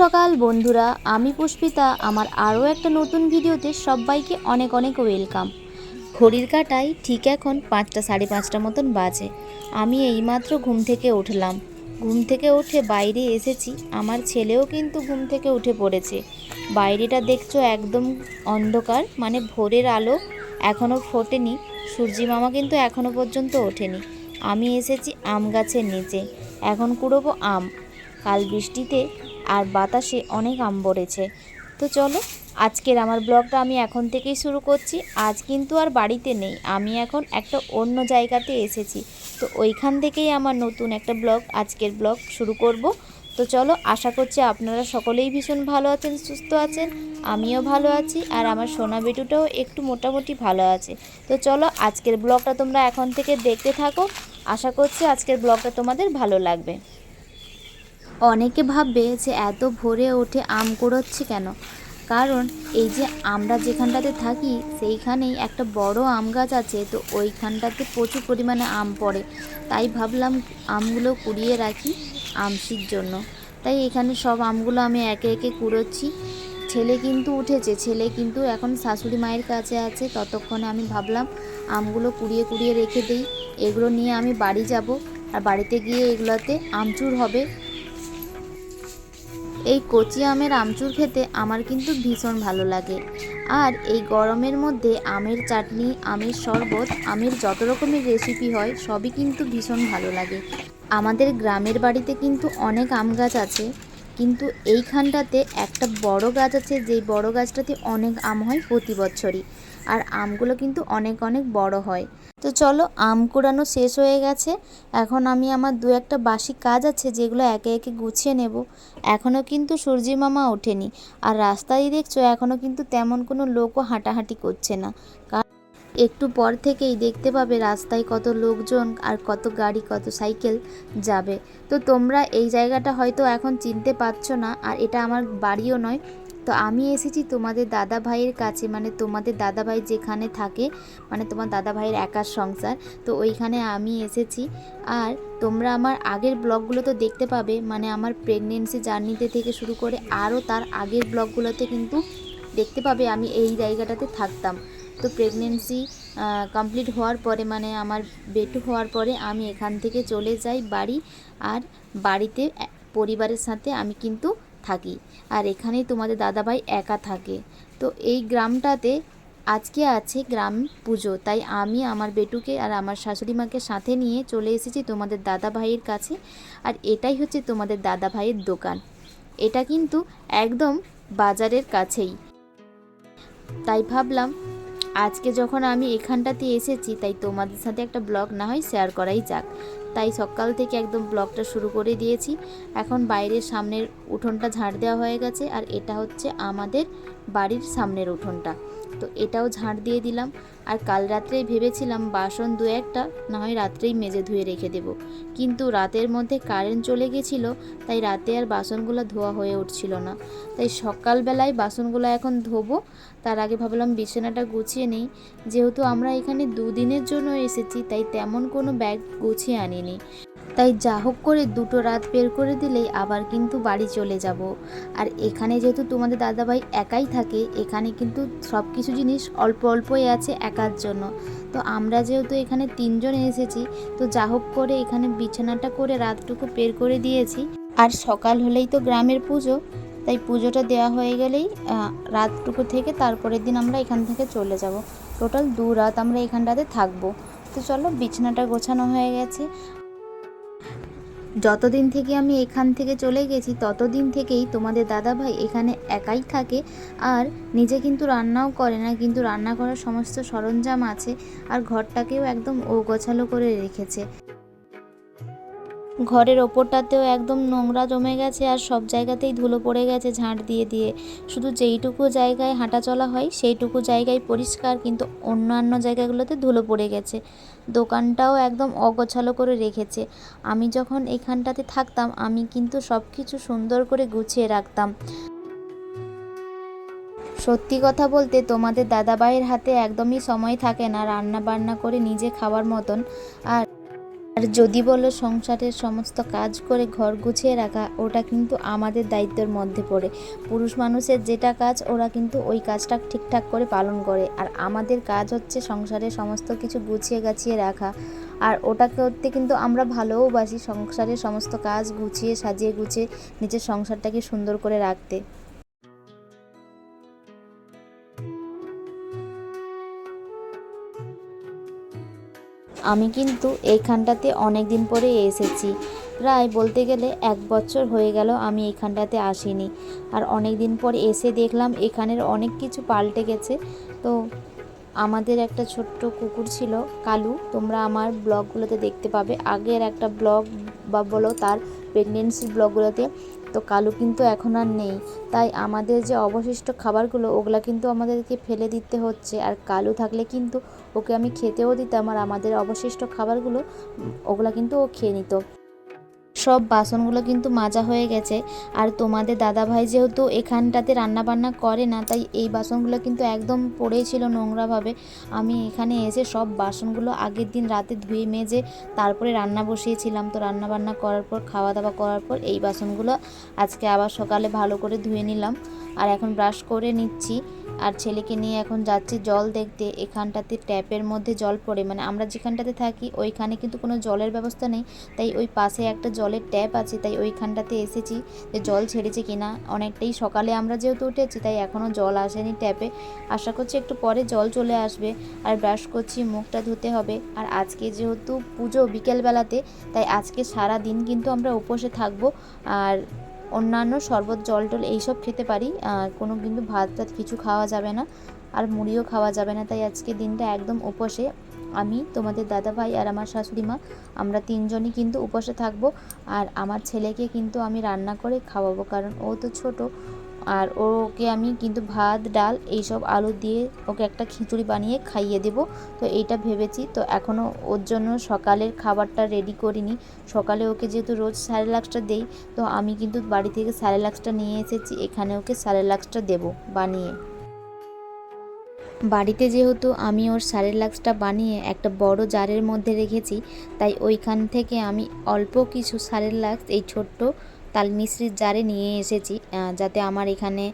সকাল, বন্ধুরা। আমি পুষ্পিতা। আমার আরও একটা নতুন ভিডিওতে সবাইকে অনেক অনেক ওয়েলকাম। ঘড়ির কাটায় ঠিক এখন পাঁচটা, সাড়ে পাঁচটা মতন বাজে। আমি এইমাত্র ঘুম থেকে উঠলাম। ঘুম থেকে উঠে বাইরে এসেছি। আমার ছেলেও কিন্তু ঘুম থেকে উঠে পড়েছে। বাইরেটা দেখছ একদম অন্ধকার মানে ভোরের আলো এখনও ফোটেনি। সূর্যি মামা কিন্তু এখনও পর্যন্ত ওঠেনি। আমি এসেছি আম গাছের নিচে। এখন কুড়োবো আম। কাল বৃষ্টিতে আর বাতাসে অনেক আম বড়েছে তো চলো, আজকের আমার ব্লগটা আমি এখন থেকেই শুরু করছি। আজ কিন্তু আর বাড়িতে নেই, আমি এখন একটা অন্য জায়গাতে এসেছি। তো ওইখান থেকেই আমার নতুন একটা ব্লগ, আজকের ব্লগ শুরু করব। তো চলো, আশা করছি আপনারা সকলেই ভীষণ ভালো আছেন, সুস্থ আছেন, আমিও ভালো আছি, আর আমার সোনা বেটুটাও একটু মোটামুটি ভালো আছে। তো চলো, আজকের ব্লগটা তোমরা এখন থেকে দেখতে থাকো। আশা করছি আজকের ব্লগটা তোমাদের ভালো লাগবে। অনেকে ভাববে যে এত ভোরে ওঠে আম কুড়োচ্ছে কেন? কারণ এই যে আমরা যেখানটাতে থাকি, সেইখানেই একটা বড় আম গাছ আছে, তো ওইখানটাতে প্রচুর পরিমাণে আম পড়ে। তাই ভাবলাম আমগুলো কুড়িয়ে রাখি আমসির জন্য। তাই এখানে সব আমগুলো আমি একে একে কুড়োচ্ছি। ছেলে কিন্তু উঠেছে, ছেলে কিন্তু এখন শাশুড়ি মায়ের কাছে আছে। ততক্ষণে আমি ভাবলাম আমগুলো কুড়িয়ে কুড়িয়ে রেখে দিই। এগুলো নিয়ে আমি বাড়ি যাব। আর বাড়িতে গিয়ে এগুলোতে আমচুর হবে। এই কচি আমের আমচুর খেতে আমার কিন্তু ভীষণ ভালো লাগে। আর এই গরমের মধ্যে আমের চাটনি, আমের শরবত, আমের যত রকমের রেসিপি হয়, সবই কিন্তু ভীষণ ভালো লাগে। আমাদের গ্রামের বাড়িতে কিন্তু অনেক আম গাছ আছে, কিন্তু এইখানটাতে একটা বড় গাছ আছে, যেই বড় গাছটাতে অনেক আম হয় প্রতি বছরই আর আমগুলো কিন্তু অনেক অনেক বড় হয়। তো চলো, আম কুড়ানো শেষ হয়ে গেছে। এখন আমি আমার দু একটা বাসি কাজ আছে যেগুলো একে একে গুছিয়ে নেব। এখনও কিন্তু সূর্যি মামা ওঠেনি। আর রাস্তায় দেখছ, এখনও কিন্তু তেমন কোনো লোকও হাঁটাহাঁটি করছে না। একটু পর থেকেই দেখতে পাবে রাস্তায় কত লোকজন আর কত গাড়ি, কত সাইকেল যাবে। তো তোমরা এই জায়গাটা হয়তো এখন চিনতে পারছ না, আর এটা আমার বাড়িও নয়। তো আমি এসেছি তোমাদের দাদা ভাইয়ের কাছে মানে তোমাদের দাদা ভাই যেখানে থাকে মানে তোমার দাদা ভাইয়ের একার সংসার, তো ওইখানে আমি এসেছি। আর তোমরা আমার আগের ব্লগগুলো তো দেখতে পাবে মানে আমার প্রেগনেন্সি জার্নিতে থেকে শুরু করে আরও তার আগের ব্লগগুলোতে কিন্তু দেখতে পাবে আমি এই জায়গাটাতে থাকতাম। তো প্রেগনেন্সি কমপ্লিট হওয়ার পরে মানে আমার বেটু হওয়ার পরে আমি এখান থেকে চলে যাই বাড়ি। আর বাড়িতে পরিবারের সাথে আমি কিন্তু থাকি। আর এখানেই তোমাদের দাদাভাই একা থাকে। তো এই গ্রামটাতে আজকে আছে গ্রাম পুজো। তাই আমি আমার বেটুকে আর আমার শাশুড়ি মাকে সাথে নিয়ে চলে এসেছি তোমাদের দাদা ভাইয়ের কাছে। আর এটাই হচ্ছে তোমাদের দাদা ভাইয়ের দোকান। এটা কিন্তু একদম বাজারের কাছেই। তাই ভাবলাম, আজকে যখন আমি এখানটাতে এসেছি, তাই তোমাদের সাথে একটা ব্লগ না হয় শেয়ার করাই যাক। তাই সকাল থেকে একদম ব্লগটা শুরু করে দিয়েছি। এখন বাইরের সামনের উঠোনটা ঝাড় দেওয়া হয়ে গেছে আর এটা হচ্ছে আমাদের বাড়ির সামনের উঠোনটা। তো এটাও ঝাঁট দিয়ে দিলাম। আর কাল রাত্রেই ভেবেছিলাম বাসন দু একটা, না হয় রাত্রেই মেজে ধুয়ে রেখে দেব। কিন্তু রাতের মধ্যে কারেন্ট চলে গেছিল, তাই রাতে আর বাসনগুলো ধোয়া হয়ে উঠছিল না। তাই সকালবেলায় বাসনগুলো এখন ধোবো। তার আগে ভাবলাম বিছানাটা গুছিয়ে নেই। যেহেতু আমরা এখানে দুদিনের জন্য এসেছি, তাই তেমন কোনো ব্যাগ গুছিয়ে আনিনি। তাই যা হোক করে দুটো রাত বের করে দিলেই আবার কিন্তু বাড়ি চলে যাব। আর এখানে যেহেতু তোমাদের দাদাভাই একাই থাকে, এখানে কিন্তু সব কিছু জিনিস অল্প অল্পই আছে একার জন্য। তো আমরা যেহেতু এখানে তিনজন এসেছি, তো যা হোক করে এখানে বিছানাটা করে রাতটুকু বের করে দিয়েছি। আর সকাল হলেই তো গ্রামের পুজো, তাই পুজোটা দেওয়া হয়ে গেলেই রাতটুকু থেকে তারপরের দিন আমরা এখান থেকে চলে যাব। টোটাল দু রাত আমরা এখানটাতে থাকব। তো চলো বিছানাটা গোছানো হয়ে গেছে। যতদিন থেকে আমি এখান থেকে চলে গেছি, ততদিন থেকেই তোমাদের দাদাভাই এখানে একাই থাকে। আর নিজে কিন্তু রান্নাও করে না, কিন্তু রান্না করার সমস্ত সরঞ্জাম আছে। আর ঘরটাকেও একদম ও গোছালো করে রেখেছে। ঘরের ওপরটাতেও একদম নোংরা জমে গেছে আর সব জায়গাতেই ধুলো পড়ে গেছে ঝাঁট দিয়ে দিয়ে। শুধু যেইটুকু জায়গায় হাঁটা চলা হয়, সেইটুকু জায়গায় পরিষ্কার কিন্তু অন্যান্য জায়গাগুলোতে ধুলো পড়ে গেছে। দোকানটাও একদম অগোছালো করে রেখেছে। আমি যখন এখানটাতে থাকতাম, আমি কিন্তু সব কিছু সুন্দর করে গুছিয়ে রাখতাম। সত্যি কথা বলতে তোমাদের দাদাভাইয়ের হাতে একদমই সময় থাকে না রান্না বান্না করে নিজে খাওয়ার মতন। আর আর যদি বলো সংসারের সমস্ত কাজ করে ঘর গুছিয়ে রাখা, ওটা কিন্তু আমাদের দায়িত্বের মধ্যে পড়ে। পুরুষ মানুষের যেটা কাজ, ওরা কিন্তু ওই কাজটা ঠিকঠাক করে পালন করে। আর আমাদের কাজ হচ্ছে সংসারের সমস্ত কিছু গুছিয়ে গাছিয়ে রাখা। আর ওটা করতে কিন্তু আমরা ভালোওবাসি সংসারের সমস্ত কাজ গুছিয়ে, সাজিয়ে গুছিয়ে নিজের সংসারটাকে সুন্দর করে রাখতে। আমি কিন্তু এইখানটাতে অনেক দিন পরে এসেছি। প্রায় বলতে গেলে এক বছর হয়ে গেল আমি এইখানটাতে আসিনি। আর অনেক দিন পর এসে দেখলাম এখানের অনেক কিছু পাল্টে গেছে। তো আমাদের একটা ছোট্ট কুকুর ছিল, কালু। তোমরা আমার ব্লগগুলোতে দেখতে পাবে। আগের একটা ব্লগ বা বলো তার প্রেগনেন্সি ব্লগগুলোতে তো কালু কিন্তু এখন আর নেই। তাই আমাদের যে অবশিষ্ট খাবারগুলো, ওগুলো কিন্তু আমাদেরকে ফেলে দিতে হচ্ছে। আর কালু থাকলে কিন্তু ওকে আমি খেতেও দিতাম আর আমাদের অবশিষ্ট খাবারগুলো, ওগুলো কিন্তু ও খেয়ে নিত। সব বাসনগুলো কিন্তু মাজা হয়ে গেছে। আর তোমাদের দাদাভাই যেহেতু এখানটাতে রান্না বান্না করে না, তাই এই বাসনগুলো কিন্তু একদম পড়েই ছিল নোংরাভাবে। আমি এখানে এসে সব বাসনগুলো আগের দিন রাতে ধুয়ে মেজে তারপরে রান্না বসিয়েছিলাম। তো রান্না বান্না করার পর খাওয়া দাওয়া করার পর এই বাসনগুলো আজকে আবার সকালে ভালো করে ধুয়ে নিলাম। আর এখন ব্রাশ করে নিচ্ছি। আর ছেলেকে নিয়ে এখন যাচ্ছি জল দেখতে। এখানটাতে ট্যাপের মধ্যে জল পড়ে। মানে আমরা যেখানটাতে থাকি, ওইখানে কিন্তু কোনো জলের ব্যবস্থা নেই। তাই ওই পাশে একটা জলের ট্যাপ আছে। তাই ওইখানটাতে এসেছি যে জল ছেড়েছে কিনা। অনেকটাই সকালে আমরা যেহেতু উঠেছি, তাই এখনও জল আসেনি ট্যাপে। আশা করছি একটু পরে জল চলে আসবে। আর ব্রাশ করছি, মুখটা ধুতে হবে। আর আজকে যেহেতু পুজো বিকেলবেলাতে, তাই আজকে সারা দিন কিন্তু আমরা উপসে থাকব। আর অন্যান্য শরবত, জল টল এইসব খেতে পারি। কোনো কিন্তু ভাত টাত কিছু খাওয়া যাবে না। আর মুড়িও খাওয়া যাবে না। তাই আজকে দিনটা একদম উপসে। আমি, তোমাদের দাদা ভাই আর আমার শাশুড়ি মা, আমরা তিনজনই কিন্তু উপসে থাকব। আর আমার ছেলেকে কিন্তু আমি রান্না করে খাওয়াবো। কারণ ও তো ছোট। আর ওকে আমি কিন্তু ভাত, ডাল এইসব আলু দিয়ে ওকে একটা খিচুড়ি বানিয়ে খাইয়ে দেব। তো এইটা ভেবেছি, তো এখনও ওর জন্য সকালের খাবারটা রেডি করিনি। সকালে ওকে যেহেতু রোজ স্যারেলাক্সটা দেই, তো আমি কিন্তু বাড়ি থেকে স্যারেলাক্সটা নিয়ে এসেছি, এখানে ওকে স্যারেলাক্সটা দেব বানিয়ে। বাড়িতে যেহেতু আমি ওর স্যারেলাক্সটা বানিয়ে একটা বড় জারের মধ্যে রেখেছি, তাই ওইখান থেকে আমি অল্প কিছু স্যারেলাক্স, এই ছোট্ট তাল মিশ্রির জারে নিয়ে এসেছি যাতে আমার এখানে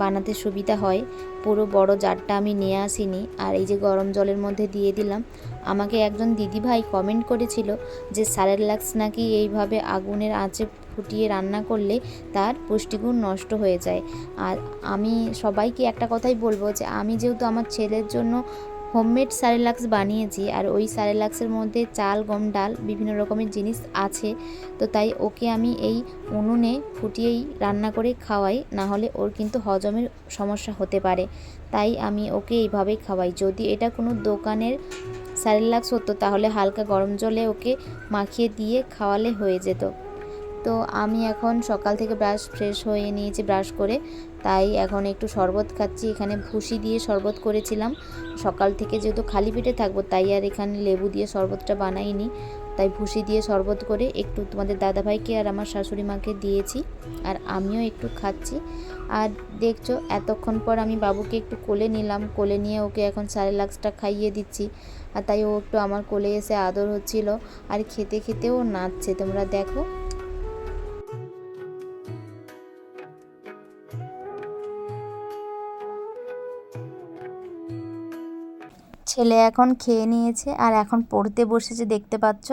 বানাতে সুবিধা হয়। পুরো বড় জারটা আমি নিয়ে আসিনি। আর এই যে গরম জলের মধ্যে দিয়ে দিলাম, আমাকে একজন দিদিভাই কমেন্ট করেছিল যে সারেলাক্স নাকি এইভাবে আগুনের আঁচে ফুটিয়ে রান্না করলে তার পুষ্টিগুণ নষ্ট হয়ে যায়। আর আমি সবাইকে একটা কথাই বলব যে, আমি যেহেতু আমার ছেলের জন্য হোমমেড সারেলাক্স বানিয়েছি আর ওই সারেলাক্সের মধ্যে চাল, গম, ডাল বিভিন্ন রকমের জিনিস আছে। তো তাই ওকে আমি এই উনুনে ফুটিয়েই রান্না করে খাওয়াই না হলে ওর কিন্তু হজমের সমস্যা হতে পারে। তাই আমি ওকে এইভাবেই খাওয়াই। যদি এটা কোনো দোকানের স্যারেলাক্স হতো, তাহলে হালকা গরম জলে ওকে মাখিয়ে দিয়ে খাওয়ালে হয়ে যেত। তো আমি এখন সকাল থেকে ব্রাশ ফ্রেশ হয়ে নিয়েছি, ব্রাশ করে তাই এখন একটু শরবত খাচ্ছি। এখানে ভুসি দিয়ে শরবত করেছিলাম। সকাল থেকে যেহেতু খালি পেটে থাকব, তাই আর এখানে লেবু দিয়ে শরবতটা বানাইনি। তাই ভুসি দিয়ে শরবত করে একটু তোমাদের দাদাভাইকে আর আমার শাশুড়ি মাকে দিয়েছি আর আমিও একটু খাচ্ছি। আর দেখছ, এতক্ষণ পর আমি বাবুকে একটু কোলে নিলাম। কোলে নিয়ে ওকে এখন লাক্সটা খাইয়ে দিচ্ছি। আর তাই ও একটু আমার কোলে এসে আদর হচ্ছিল। আর খেতে খেতেও নাচছে। তোমরা দেখো। ছেলে এখন খেয়ে নিয়েছে আর এখন পড়তে বসেছে, দেখতে পাচ্ছ?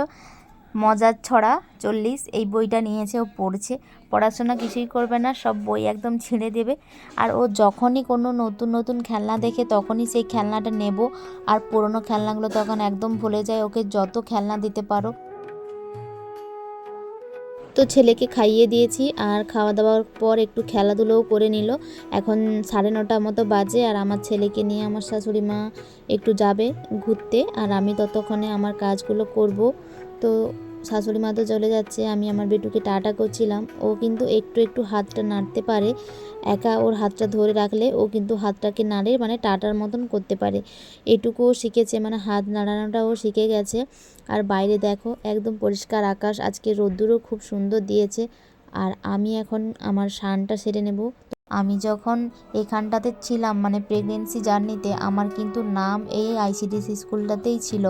মজার ছড়া, চল্লিশ, এই বইটা নিয়েছে, ও পড়ছে। পড়াশোনা কিছুই করবে না, সব বই একদম ছিঁড়ে দেবে। আর ও যখনই কোনো নতুন নতুন খেলনা দেখে, তখনই সেই খেলনাটা নেব। আর পুরনো খেলনাগুলো তখন একদম ভুলে যায়, ওকে যত খেলনা দিতে পারো। তো ছেলেকে খাইয়ে দিয়েছি আর খাওয়া দাওয়ার পর একটু খেলাধুলোও করে নিল। এখন সাড়ে নটা মতো বাজে আর আমার ছেলেকে নিয়ে আমার শাশুড়ি মা একটু যাবে ঘুরতে আর আমি ততক্ষণে আমার কাজগুলো করব। তো শাশুড়ি মা তো চলে যাচ্ছে, আমি আমার বেটুকে টাটা করছিলাম। ও কিন্তু একটু একটু হাতটা নাড়তে পারে, একা ওর হাতটা ধরে রাখলে ও কিন্তু হাতটাকে নাড়ে মানে টাটার মতন করতে পারে। এটুকুও শিখেছে মানে হাত নাড়ানোটাও শিখে গেছে। আর বাইরে দেখো, একদম পরিষ্কার আকাশ, আজকে রোদ্দুরও খুব সুন্দর দিয়েছে। আর আমি এখন আমার শানটা সেরে নেব। আমি যখন এখানটাতে ছিলাম মানে প্রেগনেন্সি জার্নিতে আমার কিন্তু নাম এই আইসিডিসি স্কুলটাতেই ছিল।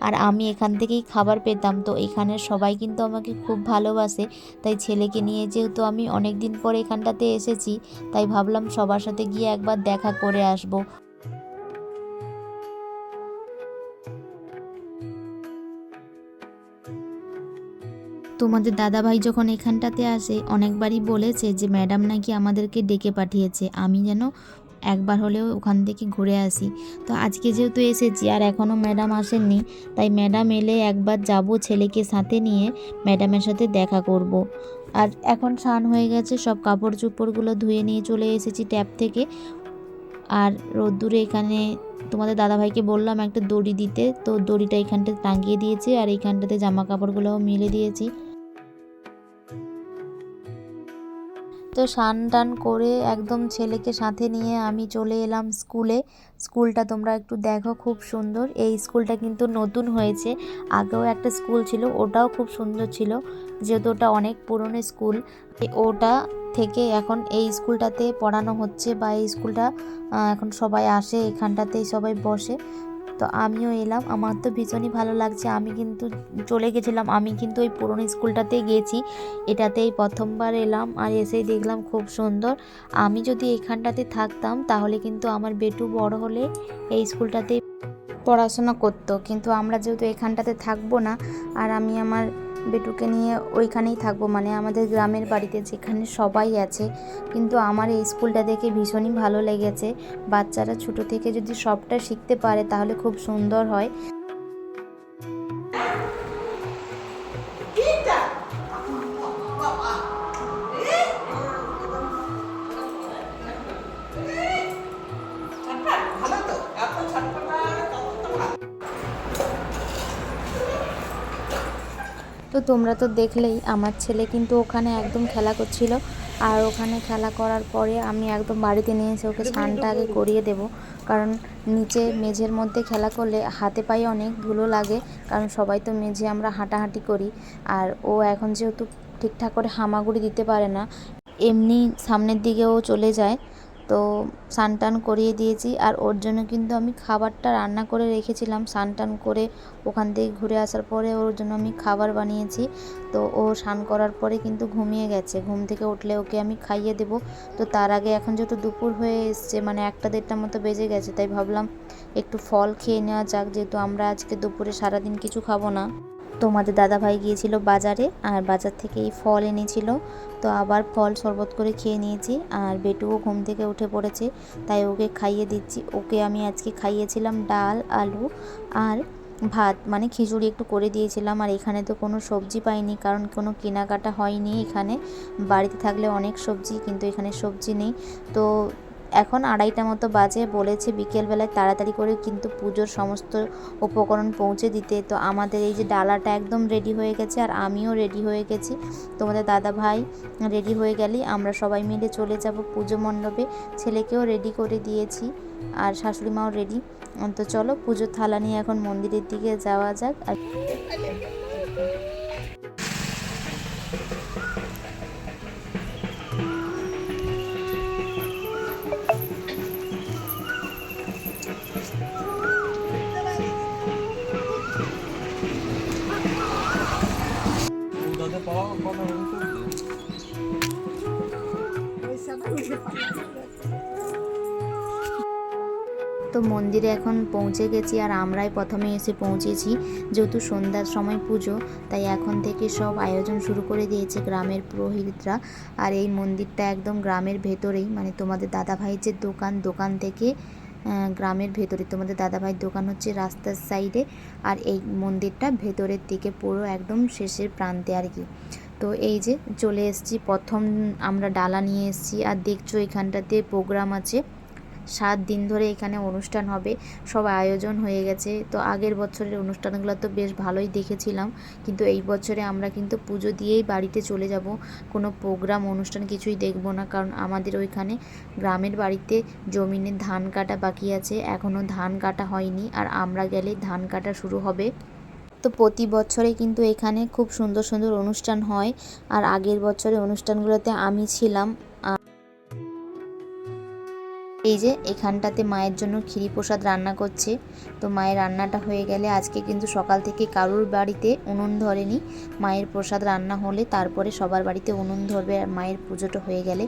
আর আমি এখান থেকেই খাবার পেতাম। তো এখানের সবাই কিন্তু আমাকে খুব ভালোবাসে। তাই ছেলেকে নিয়ে যেহেতু আমি অনেক দিন পরে এখানটাতে এসেছি, তাই ভাবলাম সবার সাথে গিয়ে একবার দেখা করে আসব। তোমাদের দাদাভাই যখন এখানটাতে আসে, অনেকবারই বলেছে যে, ম্যাডাম নাকি আমাদেরকে ডেকে পাঠিয়েছে। আমি যেন একবার হলেও ওখান থেকে ঘুরে আসি। তো আজকে যেহেতু এসেছি, আর এখনও ম্যাডাম আসেননি, তাই ম্যাডাম এলে একবার যাব ছেলেকে সাথে নিয়ে ম্যাডামের সাথে দেখা করব। আর এখন স্নান হয়ে গেছে, সব কাপড় চোপড়গুলো ধুয়ে নিয়ে চলে এসেছি ট্যাপ থেকে। আর রোদ্দুরে এখানে তোমাদের দাদাভাইকে বললাম একটা দড়ি দিতে, তো দড়িটা এখানটাতে টাঙিয়ে দিয়েছি, আর এইখানটাতে জামা কাপড়গুলোও মেলে দিয়েছি। তো স্নান টান করে একদম ছেলেকে সাথে নিয়ে আমি চলে এলাম স্কুলে। স্কুলটা তোমরা একটু দেখো, খুব সুন্দর। এই স্কুলটা কিন্তু নতুন হয়েছে। আগেও একটা স্কুল ছিল, ওটাও খুব সুন্দর ছিল, যেহেতু ওটা অনেক পুরনো স্কুল। ওটা থেকে এখন এই স্কুলটাতে পড়ানো হচ্ছে বা এই স্কুলটা এখন সবাই আসে, এখানটাতেই সবাই বসে। তো আমিও এলাম। আমার তো ভীষণই ভালো লাগছে। আমি কিন্তু চলে গেছিলাম। আমি কিন্তু ওই পুরনো স্কুলটাতেই গেছি এটাতেই প্রথমবার এলাম আর এসেই দেখলাম খুব সুন্দর। আমি যদি এখানটাতে থাকতাম তাহলে কিন্তু আমার বেটু বড় হলে এই স্কুলটাতে পড়াশোনা করতো। কিন্তু আমরা যেহেতু এখানটাতে থাকব না, আর আমি আমার বেটুকে নিয়ে ওইখানেই থাকব। মানে আমাদের গ্রামের বাড়িতে যেখানে সবাই আছে, কিন্তু আমার এই স্কুলটা দেখে ভীষণই ভালো লেগেছে। বাচ্চারা ছোটো থেকে যদি সবটা শিখতে পারে, তাহলে খুব সুন্দর হয়। তো তোমরা তো দেখলেই, আমার ছেলে কিন্তু ওখানে একদম খেলা করছিল। আর ওখানে খেলা করার পরে আমি একদম বাড়িতে নিয়ে এসে ওকে স্নানটা আগে করিয়ে দেব। কারণ নিচে মেঝের মধ্যে খেলা করলে হাতে পায়ে অনেক ধুলো লাগে, কারণ সবাই তো মেঝে আমরা হাঁটাহাঁটি করি। আর ও এখন যেহেতু ঠিকঠাক করে হামাগুড়ি দিতে পারে না, এমনি সামনের দিকেও চলে যায়। তো স্নান টান করিয়ে দিয়েছি। আর ওর জন্য কিন্তু আমি খাবারটা রান্না করে রেখেছিলাম স্নান টান করে ওখান থেকে ঘুরে আসার পরে ওর জন্য আমি খাবার বানিয়েছি। তো ও স্নান করার পরে কিন্তু ঘুমিয়ে গেছে। ঘুম থেকে উঠলে ওকে আমি খাইয়ে দেব। তো তার আগে এখন যেহেতু দুপুর হয়ে এসছে মানে একটা দেড়টার মতো বেজে গেছে, তাই ভাবলাম একটু ফল খেয়ে নেওয়া যাক, যেহেতু আমরা আজকে দুপুরে সারাদিন কিছু খাব না। তোমাদের দাদাভাই গিয়েছিল বাজারে আর বাজার থেকে এই ফল এনেছিল। তো আবার ফল শরবত করে খেয়ে নিয়েছি আর বেটুও ঘুম থেকে উঠে পড়েছে, তাই ওকে খাইয়ে দিচ্ছি। ওকে আমি আজকে খাইয়েছিলাম ডাল, আলু আর ভাত মানে খিচুড়ি একটু করে দিয়েছিলাম। আর এখানে তো কোনো সবজি পাইনি, কারণ কোনো কেনাকাটা হয়নি এখানে। বাড়িতে থাকলে অনেক সবজি, কিন্তু এখানে সবজি নেই। তো এখন আড়াইটা মতো বাজে বলেছে বিকেলবেলায় তাড়াতাড়ি করে, কিন্তু পুজোর সমস্ত উপকরণ পৌঁছে দিতে। তো আমাদের এই যে ডালাটা একদম রেডি হয়ে গেছে, আর আমিও রেডি হয়ে গেছি। তোমাদের দাদা ভাই রেডি হয়ে গেলেই আমরা সবাই মিলে চলে যাব পুজো মণ্ডপে। ছেলেকেও রেডি করে দিয়েছি, আর শাশুড়ি মাও রেডি তো চলো পুজোর থালা নিয়ে এখন মন্দিরের দিকে যাওয়া যাক। আর মন্দিরে এখন পৌঁছে গেছি আর আমরাই প্রথমে এসে পৌঁছেছি। যেহেতু সন্ধ্যার সময় পুজো, তাই এখন থেকে সব আয়োজন শুরু করে দিয়েছে গ্রামের পুরোহিতরা। আর এই মন্দিরটা একদম গ্রামের ভেতরেই মানে তোমাদের দাদাভাইয়ের যে দোকান দোকান থেকে গ্রামের ভেতরে। তোমাদের দাদাভাইয়ের দোকান হচ্ছে রাস্তার সাইডে। আর এই মন্দিরটা ভেতরের দিকে পুরো একদম শেষের প্রান্তে আর কি। তো এই যে চলে এসেছি, প্রথম আমরা ডালা নিয়ে এসেছি। আর দেখছ এখানটাতে প্রোগ্রাম আছে। সাত দিন ধরে এখানে অনুষ্ঠান হবে, সব আয়োজন হয়ে গেছে। তো আগের বছরের অনুষ্ঠানগুলো তো বেশ ভালোই দেখেছিলাম, কিন্তু এই বছরে আমরা কিন্তু পুজো দিয়েই বাড়িতে চলে যাব। কোনো প্রোগ্রাম, অনুষ্ঠান কিছুই দেখব না, কারণ আমাদের ওইখানে গ্রামের বাড়িতে জমিনে ধান কাটা বাকি আছে। এখনও ধান কাটা হয়নি আর আমরা গেলে ধান কাটা শুরু হবে। তো প্রতি বছরে কিন্তু এখানে খুব সুন্দর সুন্দর অনুষ্ঠান হয়। আর আগের বছরের অনুষ্ঠানগুলোতে আমি ছিলাম এই যে, এখানটাতে মায়ের জন্য ক্ষীরি প্রসাদ রান্না করছে। তো মায়ের রান্নাটা হয়ে গেলে আজকে কিন্তু সকাল থেকে কারুর বাড়িতে উনুন ধরেনি। মায়ের প্রসাদ রান্না হলে তারপরে সবার বাড়িতে উনুন ধরবে আর মায়ের পুজোটা হয়ে গেলে।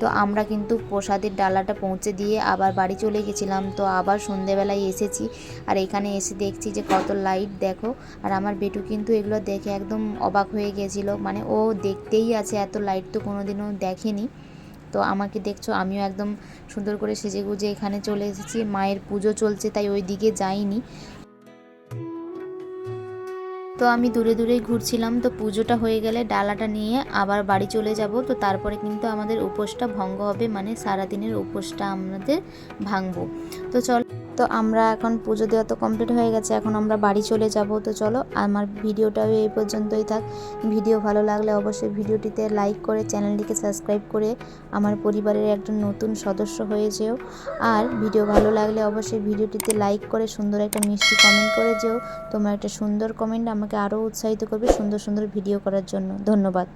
তো আমরা কিন্তু প্রসাদের ডালাটা পৌঁছে দিয়ে আবার বাড়ি চলে গেছিলাম। তো আবার সন্ধেবেলায় এসেছি আর এখানে এসে দেখছি যে কত লাইট, দেখো। আর আমার বেটু কিন্তু এগুলো দেখে একদম অবাক হয়ে গেছিল। মানে ও দেখতেই আছে, এত লাইট তো কোনোদিনও দেখেনি। তো আমাকে দেখছ, আমিও একদম সুন্দর করে সেজে গুজে এখানে চলে এসেছি। মায়ের পুজো চলছে, তাই ওই দিকে যাইনি। তো আমি দূরে দূরে ঘুরছিলাম, তো পুজোটা হয়ে গেলে ডালাটা নিয়ে আবার বাড়ি চলে যাব। তো তারপরে কিন্তু আমাদের উপোসটা ভঙ্গ হবে মানে সারাদিনের উপোসটা আমাদের ভাঙবো। তো চল তো আমরা এখন পুজো দেওয়া তো কমপ্লিট হয়ে গেছে, এখন আমরা বাড়ি চলে যাব। তো চলো, আমার ভিডিওটাও এই পর্যন্তই থাক। ভিডিও ভালো লাগলে অবশ্যই ভিডিওটিতে লাইক করে চ্যানেলটিকে সাবস্ক্রাইব করে আমার পরিবারের একজন নতুন সদস্য হয়ে যেও। আর ভিডিও ভালো লাগলে অবশ্যই ভিডিওটিতে লাইক করে, সুন্দর একটা মিষ্টি কমেন্ট করে যেও। তোমার একটা সুন্দর কমেন্ট আমাকে আরও উৎসাহিত করবে সুন্দর সুন্দর ভিডিও করার জন্য। ধন্যবাদ।